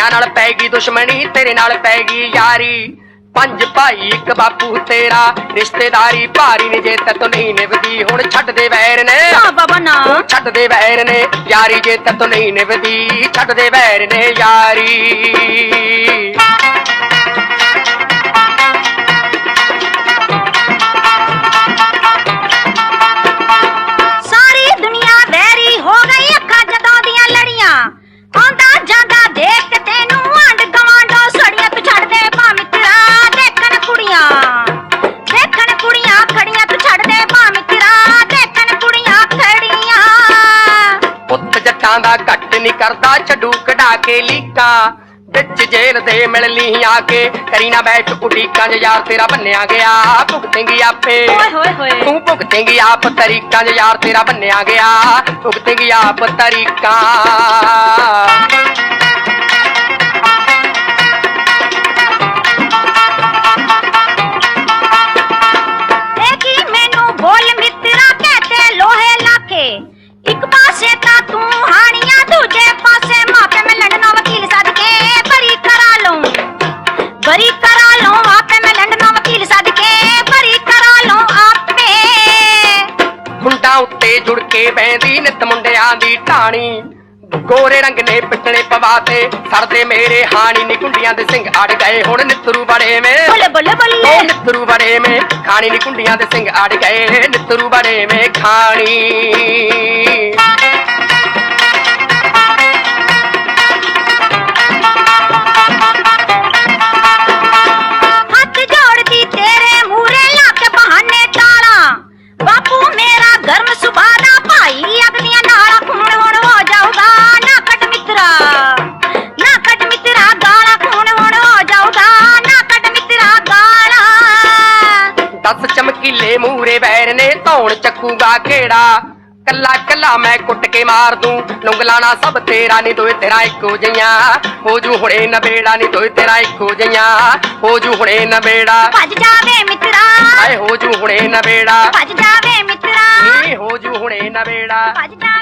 ਨਹੀਂ ਤੇਰੇ ਨਾਲ ਪੈ ਗਈ ਯਾਰੀ। ਪੰਜ ਭਾਈ ਇੱਕ ਬਾਪੂ ਤੇਰਾ ਰਿਸ਼ਤੇਦਾਰੀ ਭਾਰੀ ਨੇ ਜੇ ਤਤ ਨਹੀਂ ਨਿਭਦੀ ਹੁਣ ਛੱਡ ਦੇ ਵੈਰ ਨੇ। ਨਾ ਬਾਬਾ ਨਾ। ਛੱਡ ਦੇ ਵੈਰ ਨੇ ਯਾਰੀ ਜੇ ਤਤ ਨਹੀਂ ਨਿਭਦੀ ਛੱਡ ਦੇ ਵੈਰ ਨੇ ਯਾਰੀ। ਜੱਟਾਂ ਦਾ ਘੱਟ ਨਹੀਂ ਕਰਦਾ ਛੱਡੂ ਕਢਾ ਕੇ ਲੀਕਾਂ। ਵਿੱਚ ਜੇਲ੍ਹ ਦੇ ਮਿਲ ਲਈ ਆ ਕੇ ਕਰੀ ਨਾ ਬੈਠ ਉਡੀਕਾਂ ਜੇ ਯਾਰ ਤੇਰਾ ਬੰਨਿਆ ਗਿਆ ਭੁਗਤੇਂਗੀ ਆਪੇ। ਓਏ ਹੋਏ ਹੋਏ। ਤੂੰ ਭੁਗਤੇਂਗੀ ਆਪ ਤਰੀਕਾਂ ਜੇ ਯਾਰ ਤੇਰਾ ਬੰਨਿਆ ਗਿਆ ਭੁਗਤੇਂਗੀ ਆਪ ਤਰੀਕਾਂ। ਉੱਤੇ ਜੁੜ ਕੇ ਬੈਂਦੀ ਨਿਤ ਮੁੰਡਿਆਂ ਦੀ ਢਾਣੀ। ਗੋਰੇ ਰੰਗ ਨੇ ਪਿੱਟਣੇ ਪਵਾਤੇ ਸਰਦੇ ਮੇਰੇ ਹਾਣੀ ਨੀ ਕੁੰਡੀਆਂ ਦੇ ਸਿੰਘ ਅੜ ਗਏ। ਹੁਣ ਨਿੱਤਰੂ ਬੜੇ ਮੇ ਬੱਲੇ ਬੱਲੇ ਬੱਲੇ ਨਿੱਤਰੂ ਬੜੇ ਮੇ ਖਾਣੀ ਨੀ ਕੁੰਡੀਆਂ ਦੇ ਸਿੰਘ ਅੜ ਗਏ। ਨਿੱਤਰੂ ਬੜੇ ਮੇ ਖਾਣੀ। ਮੂਰੇ ਬੈਰ ਨੇ ਧੌਣ ਚੱਕੂਗਾ ਕਿਹੜਾ ਕੱਲਾ ਕੱਲਾ ਮੈਂ ਕੁੱਟ ਕੇ ਮਾਰ ਦੂੰ। ਲੁੰਗਲਾਣਾ ਸਭ ਤੇਰਾ ਨਹੀਂ ਦੋਏ ਤੇਰਾ ਇੱਕੋ ਜਈਆਂ ਹੋ ਜੂ ਹੁਣੇ ਨਬੇੜਾ ਨਹੀਂ ਦੋਏ ਤੇਰਾ ਇੱਕੋ ਜਈਆਂ ਹੋ ਜੂ ਹੁਣੇ ਨਬੇੜਾ ਭੱਜ ਜਾਵੇ ਮਿੱਤਰਾ। ਆਏ ਹੋ ਜੂ ਹੁਣੇ ਨਬੇੜਾ ਭੱਜ ਜਾਵੇ ਮਿੱਤਰਾ। ਨੀ ਹੋ ਜੂ ਹੁਣੇ ਨਬੇੜਾ ਭੱਜ ਜੂ